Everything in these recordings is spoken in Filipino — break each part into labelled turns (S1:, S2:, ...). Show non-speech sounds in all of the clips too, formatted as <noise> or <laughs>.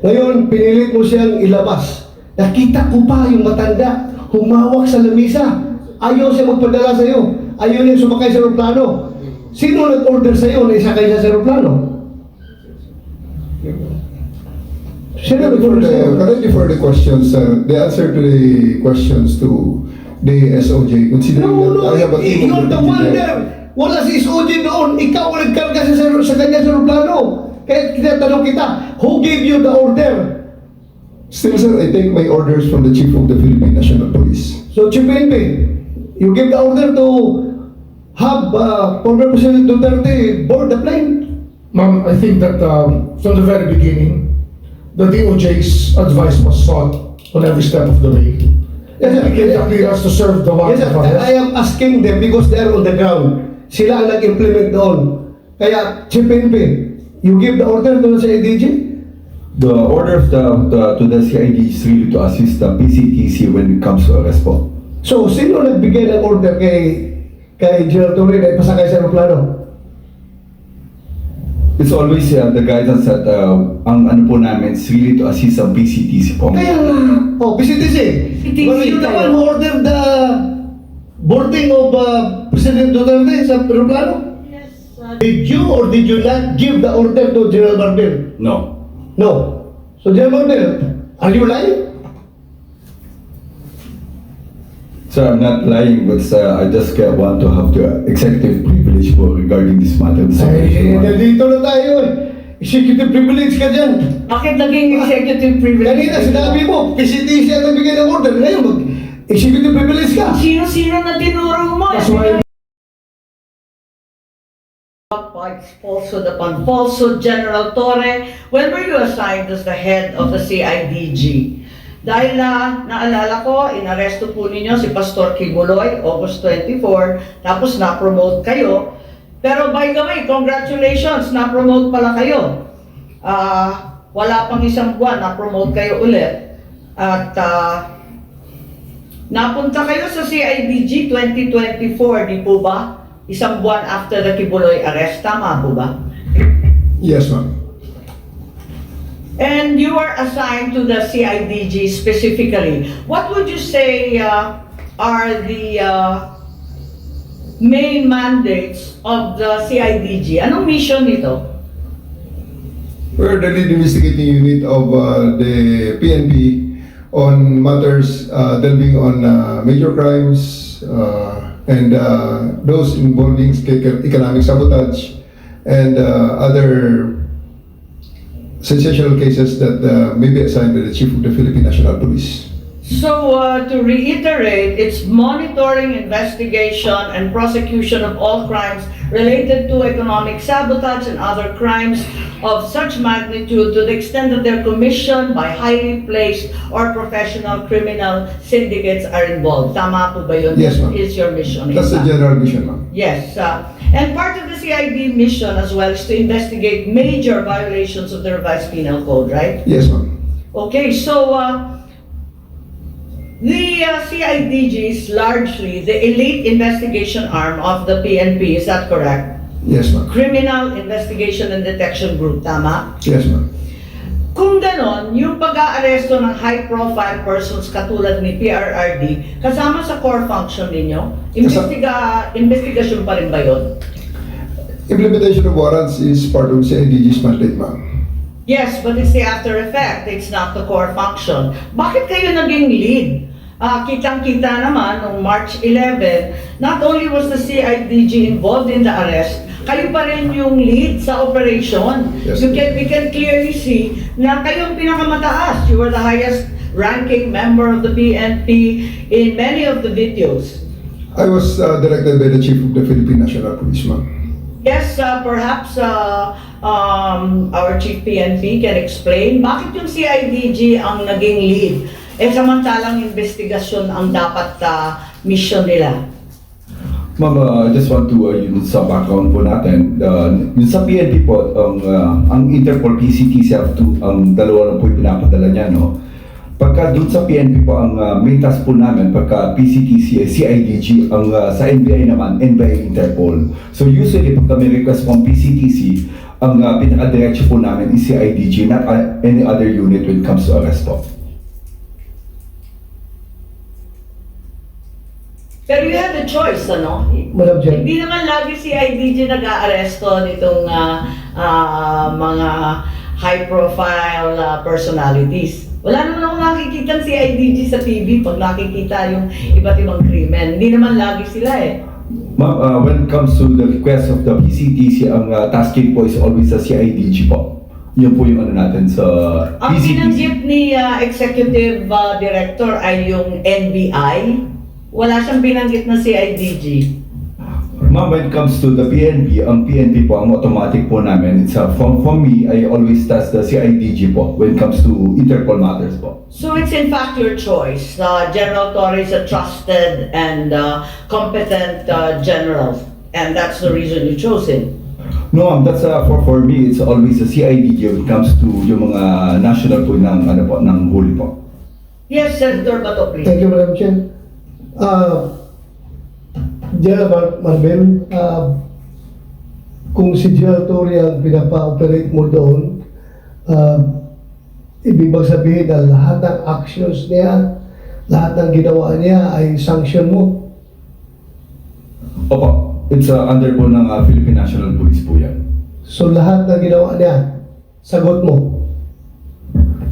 S1: Ngayon, pinilit mo siyang ilabas. Nakita ko pa yung matanda, humawak sa lamisa. Ayaw siya magpadala sa iyo. Ayaw niya sumakay sa aeroplano. Sino nag-order sa iyo na isakay siya sa aeroplano? Sino nag-order sa iyo?
S2: the, currently for the questions, uh, the answer to the questions to the SOJ, considering
S1: No, no,
S2: that I have a team
S1: you're the one there. Wala si SOG doon. Ikaw ang nagkarga sa, sa kanya sa aeroplano. Kaya tinatanong kita, who gave you the order?
S2: Still, sir, I take my orders from the Chief of the Philippine National Police.
S1: So, Chief PNP, you give the order to have uh, former President Duterte board the plane.
S3: Ma'am, I think that um, from the very beginning, the DOJ's advice was sought on every step of the way.
S1: Yes, sir.
S3: And we can clearance to serve the warrant
S1: Yes, sir. I am asking them because they are on the ground. Sila ang nag-implement doon. Kaya, Chief PNP, you give the order doon sa ADG?
S4: The order of the, the to the CID is really to assist the PCTC when it comes to arrest po.
S1: So, sino nagbigay ng order kay kay General Torre na ipasakay sa aeroplano?
S4: It's always uh, the guidance that uh, ang ano po namin is really to assist ang PCTC po.
S1: Kaya nga, oh, PCTC.
S5: PCTC
S1: Well, you the
S5: tayo.
S1: one who ordered the boarding of uh, President Duterte sa aeroplano?
S5: Yes, uh,
S1: Did you or did you not give the order to General Barbel?
S4: No.
S1: No. So, General Barbel, are you lying?
S4: So I'm not lying, but uh, I just uh, want to have the executive privilege po regarding this matter. This
S1: Ay, nandito na tayo eh. Executive privilege ka dyan.
S5: bakit naging executive privilege?
S1: Kanina sinabi mo, PCTC ang nagbigay ng order. Ngayon, mag-executive privilege ka.
S5: Sino-sino na tinuro mo?
S3: That's why
S5: Fights falsehood upon falsehood, General Torre. When were you assigned as the head of the CIDG? Dahil na naalala ko, inaresto po ninyo si Pastor Kibuloy, August 24, tapos na-promote kayo. Pero by the way, congratulations, na-promote pala kayo. Ah, wala pang isang buwan, na-promote kayo ulit. At ah, napunta kayo sa CIDG 2024, di po ba? Isang buwan after the Kibuloy arrest, tama po ba?
S2: Yes, ma'am.
S5: And you are assigned to the CIDG specifically. What would you say uh, are the uh, main mandates of the CIDG? Anong mission nito?
S2: We're the lead investigating unit of uh, the PNP on matters uh, delving on uh, major crimes uh, and uh, those involving eco- economic sabotage and uh, other sensational cases that uh, may be assigned to the Chief of the Philippine National Police.
S5: So, uh, to reiterate, it's monitoring, investigation, and prosecution of all crimes related to economic sabotage and other crimes of such magnitude to the extent that their commission by highly placed or professional criminal syndicates are involved. Tama po ba yun?
S2: Yes, ma'am.
S5: Is your mission?
S2: That's the general mission, ma'am.
S5: Yes, uh, and part of the CID mission as well is to investigate major violations of the revised penal code, right?
S2: Yes, ma'am.
S5: Okay, so uh, the uh, CIDG is largely the elite investigation arm of the PNP, is that correct?
S2: Yes, ma'am.
S5: Criminal Investigation and Detection Group, tama?
S2: Yes, ma'am.
S5: Kung ganon, yung pag-aaresto ng high-profile persons katulad ni PRRD, kasama sa core function ninyo, investiga, investigasyon pa rin ba yun?
S2: Implementation of warrants is part of CIDG's mandate, ma'am.
S5: Yes, but it's the after effect. It's not the core function. Bakit kayo naging lead? Ah, kitang-kita naman noong March 11, not only was the CIDG involved in the arrest, kayo pa rin yung lead sa operation.
S2: Yes.
S5: You can, we can clearly see na kayo ang pinakamataas. You were the highest ranking member of the PNP in many of the videos.
S2: I was uh, directed by the Chief of the Philippine National Police, ma'am.
S5: Yes, uh, perhaps uh, um, our chief PNP can explain bakit yung CIDG ang naging lead eh samantalang investigasyon ang dapat uh, mission nila.
S4: Ma'am, uh, just want to, uh, yun sa background po natin, uh, yun sa PNP po, ang, uh, ang Interpol PCTC have to, ang dalawa lang po yung pinapadala niya, no? Pagka doon sa PNP po, ang uh, main task po namin, pagka PCTC, eh, CIDG, ang uh, sa NBI naman, NBI Interpol. So usually, pagka may request pang PCTC, ang uh, pinaka-diretso po namin is CIDG, not uh, any other unit when it comes to arrest po.
S5: Pero you have the choice, ano?
S1: Madam Chair.
S5: Hindi naman lagi si IDG nag-aaresto nitong ah, ah, mga high-profile ah, personalities. Wala naman ako nakikita si IDG sa TV pag nakikita yung iba't ibang krimen. Hindi naman lagi sila eh.
S4: Ma'am, uh, when it comes to the request of the PCTC, ang uh, tasking po is always sa CIDG po. Yun po yung ano natin sa
S5: Ang
S4: PCTC.
S5: binanggit ni ah, Executive ah, Director ay yung NBI. Wala siyang binanggit na CIDG.
S4: Ma'am, when it comes to the PNP, ang PNP po, ang automatic po namin, it's uh, from, from me, I always task the CIDG po when it comes to Interpol matters po.
S5: So it's in fact your choice. Uh, general Torre is a trusted and uh, competent uh, general, and that's the reason you chose him.
S4: No ma'am, that's uh, for, for me, it's always the CIDG when it comes to yung mga national po ng, ano po, ng huli po.
S5: Yes, Senator Bato, please.
S1: Thank you, Madam Chair. Uh, General Mar- Marvel, uh, kung si General Torre ang pinapa-operate mo doon, uh, ibig sabihin na lahat ng actions niya, lahat ng ginawa niya ay sanction mo?
S4: Opo, it's uh, under po ng uh, Philippine National Police po yan.
S1: So lahat ng ginawa niya, sagot mo.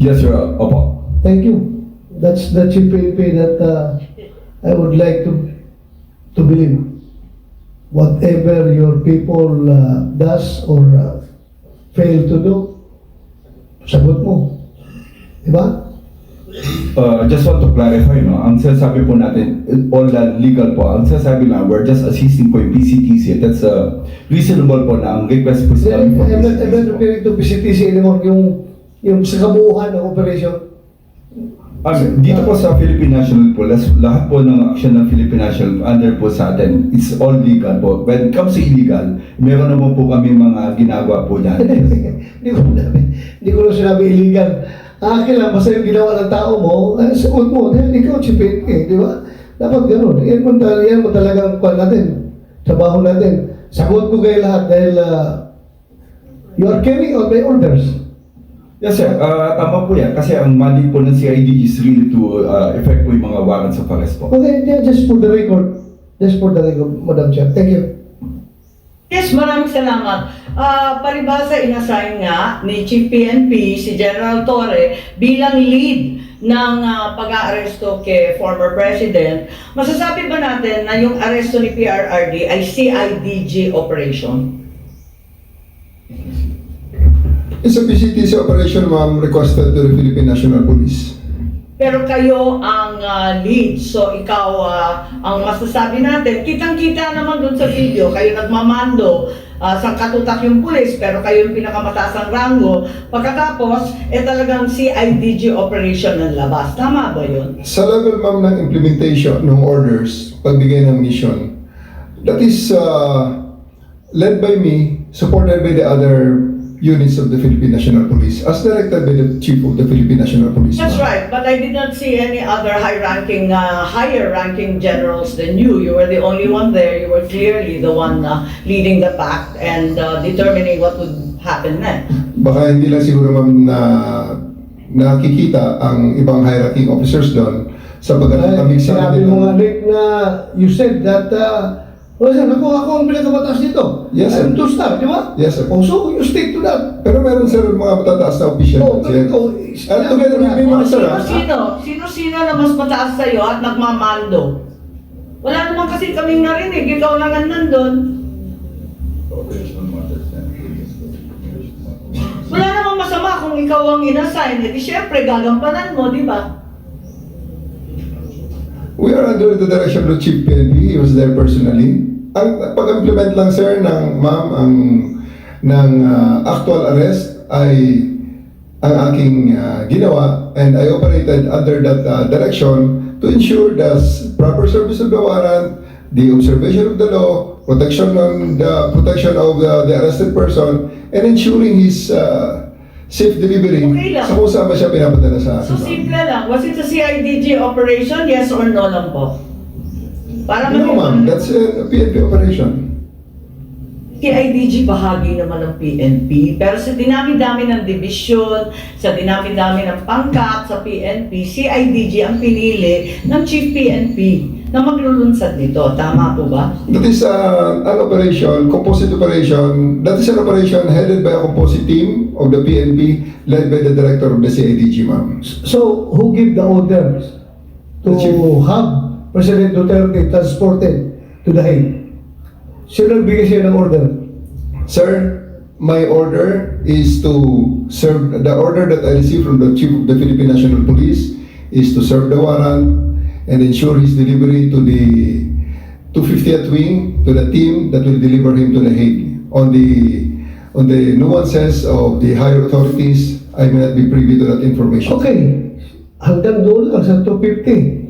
S4: Yes, sir. Opo.
S1: Thank you. That's the GPP that uh, I would like to to believe. Whatever your people uh, does or uh, fail to do, sagot mo. Diba?
S4: Uh, just want to clarify, no? Ang sinasabi po natin, all that legal po, ang sinasabi lang, we're just assisting po yung PCTC. That's uh, reasonable po na ang request po sa
S1: I'm I'm not referring to PCTC anymore, yung, yung sa kabuuan ng operation.
S4: Um, dito po sa Philippine National Police, lahat po ng action ng Philippine National under po sa atin, it's all legal po. When it comes to illegal, meron naman po kami mga ginagawa po dyan. <laughs>
S1: Hindi ko sinabi, hindi ko na sinabi illegal. Akin lang, basta yung ginawa ng tao mo, eh, sagot mo, dahil ikaw si eh, di ba? Dapat ganun. Yan mo, yan mo talagang kwan natin, trabaho natin. Sagot ko kayo lahat dahil uh, you are carrying out my orders.
S4: Yes sir, uh, tama po yan. Kasi ang mandate po ng CID is really to uh, effect po yung mga warrants of arrest po.
S1: Okay, yeah, just for the record, just for the record, Madam Chair. Thank you.
S5: Yes, maraming salamat. Ah, paribasa inassign nga ni Chief PNP si General Torre bilang lead ng ah, pag-aaresto kay former President. Masasabi ba natin na yung aresto ni PRRD ay CIDG operation?
S2: It's a PCTC operation, ma'am, requested to the Philippine National Police.
S5: Pero kayo ang ah, lead, so ikaw ah, ang masasabi natin. Kitang-kita naman dun sa video, kayo nagmamando ah, sa katutak yung pulis, pero kayo yung pinakamataas ang rango. Pagkatapos, eh talagang CIDG operation ng labas. Tama ba yun?
S2: Sa level, ma'am, ng implementation ng orders, pagbigay ng mission, that is uh, led by me, supported by the other units of the Philippine National Police, as directed by the Chief of the Philippine National Police.
S5: That's right, but I did not see any other high-ranking, uh, higher-ranking generals than you. You were the only one there. You were clearly the one uh, leading the pack and uh, determining what would happen next.
S2: Baka hindi lang siguro, ma'am, na nakikita ang ibang high-ranking officers doon sa pagkakatamig sa
S1: Sinabi mo nga, Nick, na you said that, uh, well, sir, ako, ako ang pinakamataas dito.
S2: Yes, sir.
S1: I'm two-star, di ba?
S2: Yes, sir.
S1: Oh, so you stick to that.
S2: Pero meron sir mga matataas na official.
S1: Oh,
S2: sir.
S1: oh,
S2: And together with me, mga sir, ah.
S5: Sino-sino? Sino-sino na mas mataas sa'yo at nagmamando? Wala naman kasi kaming narinig. Ikaw lang ang nandun. Wala namang masama kung ikaw ang inassign. Eh, di syempre, gagampanan mo, di ba?
S2: We are under the direction of Chief PNP. He was there personally. Ang pag-implement lang sir ng ma'am ang ng uh, actual arrest ay ang aking uh, ginawa and I operated under that uh, direction to ensure the proper service of the warrant, the observation of the law, protection on the protection of the, the arrested person, and ensuring his uh, safe delivery
S5: Okay lang.
S2: sa kung saan ba siya pinapadala sa
S5: So,
S2: akin. ma'am.
S5: simple lang. Was it a CIDG operation? Yes or no lang po? Para
S2: No, ma'am. That's a PNP operation.
S5: PIDG bahagi naman ng PNP, pero sa dinami-dami ng division, sa dinami-dami ng pangkat sa PNP, CIDG ang pinili ng Chief PNP na maglulunsad nito. Tama po ba?
S2: That is uh, an operation, composite operation. That is an operation headed by a composite team of the PNP led by the director of the CIDG, ma'am.
S1: So, who give the orders to
S2: The chief.
S1: have President Duterte transported to the Hague? Sino nagbigay siya ng order?
S2: Sir, my order is to serve, the order that I received from the Chief of the Philippine National Police is to serve the warrant and ensure his delivery to the 250th wing, to the team that will deliver him to the Hague. On the, on the nuances of the higher authorities, I may not be privy to that information.
S1: Okay, hanggang doon lang sa 250.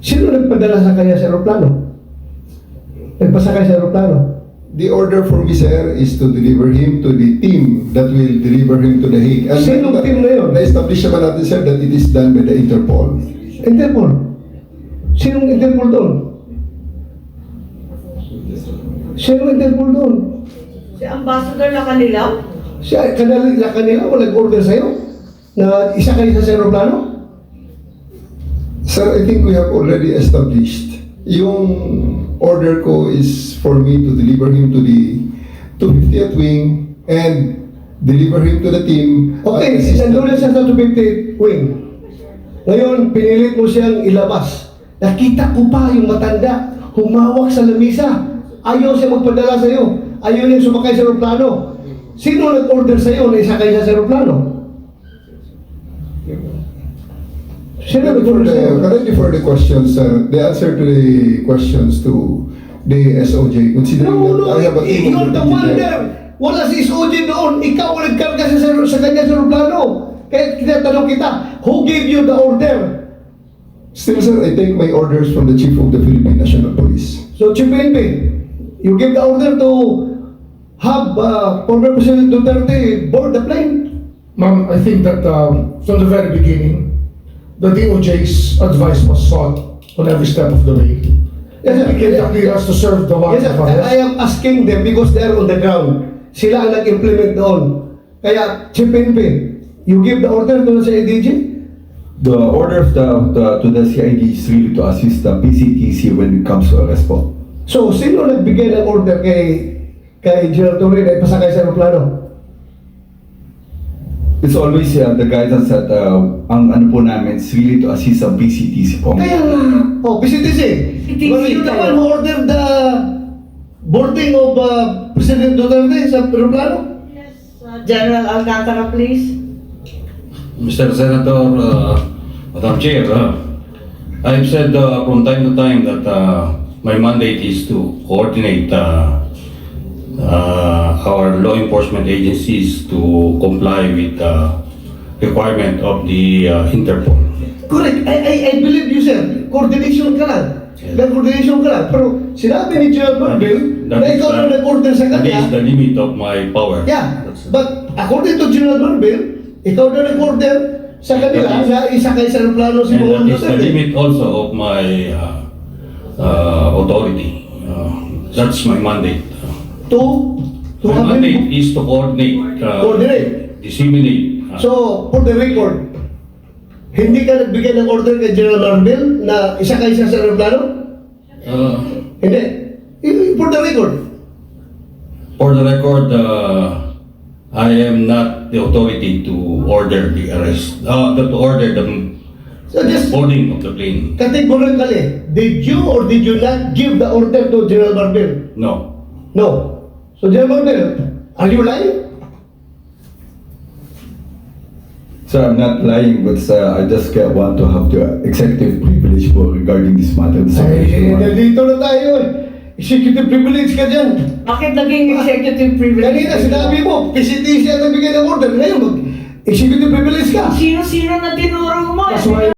S1: Sino nagpadala sa kanya sa aeroplano? Nagpasakay sa aeroplano?
S2: The order for me, sir, is to deliver him to the team that will deliver him to the Hague. And
S1: Sinong team na yun?
S2: Na-establish naman natin, sir, that it is done by the Interpol.
S1: Interpol. Sinong Interpol doon? Sinong Interpol doon?
S5: Si Ambassador Lacanilaw?
S1: Siya, kanila, kanila o nag-order sa'yo? Na isa kayo sa aeroplano?
S2: Sir, I think we have already established. Yung order ko is for me to deliver him to the 250th wing and deliver him to the team.
S1: Okay, nandun na siya sa 250 wing. Ngayon, pinilit mo siyang ilabas. Nakita ko pa yung matanda, humawak sa lamisa. Ayaw siya magpadala sa'yo. Ayaw niya sumakay sa aeroplano. Sino nag-order sa'yo na isakay siya sa aeroplano? Sino
S2: For the, currently for the questions, sir, the answer to the questions to the SOJ, considering
S1: No, no,
S2: that I have a team
S1: you're the one
S2: there.
S1: Wala si SOG doon. Ikaw ang nagkarga sa, sa kanya sa aeroplano. Kaya tinatanong kita, who gave you the order?
S2: Still, sir, I take my orders from the Chief of the Philippine National Police.
S1: So, Chief PNP, you give the order to have uh, former President Duterte board the plane.
S3: Ma'am, I think that um, from the very beginning, the DOJ's advice was sought on every step of the way.
S1: Yes, sir.
S3: And we gave the clearance to serve the
S1: Yes, sir.
S3: of
S1: I am asking them because they're on the ground. Sila ang nag-implement doon. Kaya, Chief PNP, you give the order to sa ADG?
S4: The order of the, the, to the CID is really to assist the PCTC when it comes to arrest po.
S1: So, sino nagbigay ng order kay kay General Torre na ipasakay sa aeroplano?
S4: It's always uh, the guidance that uh, ang ano po namin is really to assist ang PCTC po.
S1: Kaya nga, oh, PCTC.
S5: PCTC
S1: Were you the
S5: kayo.
S1: one who ordered the boarding of uh, President Duterte sa aeroplano?
S5: Yes. Uh, General Alcantara, please.
S6: Mr. Senator, uh, Madam Chair, uh, I've said uh, from time to time that uh, my mandate is to coordinate uh, uh, our law enforcement agencies to comply with the requirement of the uh, Interpol.
S1: Correct. I, I, I believe you, sir. Coordination ka lang.
S6: Yes.
S1: May coordination ka lang. Pero sinabi ni Marvin
S6: That
S1: na ikaw na nag-order sa
S6: That is
S1: kanya.
S6: the limit of my power.
S1: Yeah. But according to General Marvin, ikaw na nag-order sa kanila na isakay sa aeroplano si
S6: And
S1: Bongbong
S6: that is the limit also of my uh, uh, authority. Uh, That's my mandate.
S1: To, to him
S6: is to coordinate, uh,
S1: coordinate.
S6: disseminate. uh,
S1: So, for the record, hindi ka nagbigay ng order kay General Marvin na isakay siya sa aeroplano?
S6: uh,
S1: Hindi. I- For the record.
S6: For the record, uh, I am not the authority to order the arrest, uh, to order the
S1: So just
S6: boarding of the plane.
S1: categorically, did you or did you not give the order to General Marvin?
S6: No.
S1: No. So General Marvin, are you lying?
S4: So I'm not lying, but uh, I just uh, want to have the executive privilege po regarding this matter. This
S1: Ay, nandito na tayo eh. Executive privilege ka dyan.
S5: Bakit naging executive privilege?
S1: Kanina sinabi mo, PCTC ang nagbigay ng order. Ngayon, mag executive privilege ka.
S5: Sino-sino na tinuro mo?
S3: That's why